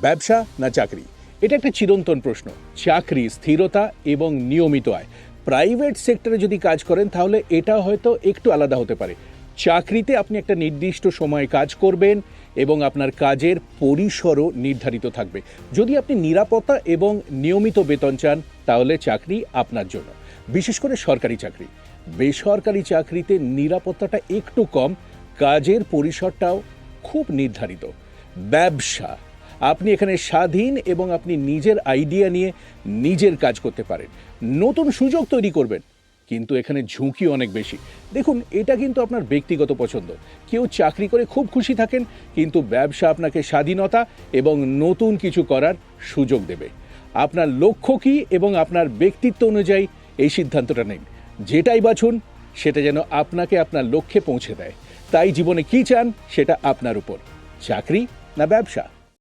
ব্যবসা না চাকরি? এটা একটা চিরন্তন প্রশ্ন। চাকরি স্থিরতা এবং নিয়মিত আয়। প্রাইভেট সেক্টরে যদি কাজ করেন, তাহলে এটা হয়তো একটু আলাদা হতে পারে। চাকরিতে আপনি একটা নির্দিষ্ট সময়ে কাজ করবেন এবং আপনার কাজের পরিসরও নির্ধারিত থাকবে। যদি আপনি নিরাপত্তা এবং নিয়মিত বেতন চান, তাহলে চাকরি আপনার জন্য। বিশেষ করে সরকারি চাকরি। বেসরকারি চাকরিতে নিরাপত্তাটা একটু কম, কাজের পরিসরটাও খুব নির্ধারিত। ব্যবসা আপনি এখানে স্বাধীন এবং আপনি নিজের আইডিয়া নিয়ে নিজের কাজ করতে পারেন। নতুন সুযোগ তৈরি করবেন, কিন্তু এখানে ঝুঁকি অনেক বেশি। দেখুন, এটা কিন্তু আপনার ব্যক্তিগত পছন্দ। কেউ চাকরি করে খুব খুশি থাকেন, কিন্তু ব্যবসা আপনাকে স্বাধীনতা এবং নতুন কিছু করার সুযোগ দেবে। আপনার লক্ষ্য কী এবং আপনার ব্যক্তিত্ব অনুযায়ী এই সিদ্ধান্তটা নিন। যেটাই বাছুন, সেটা যেন আপনাকে আপনার লক্ষ্যে পৌঁছে দেয়। তাই জীবনে কী চান, সেটা আপনার উপর। চাকরি না ব্যবসা?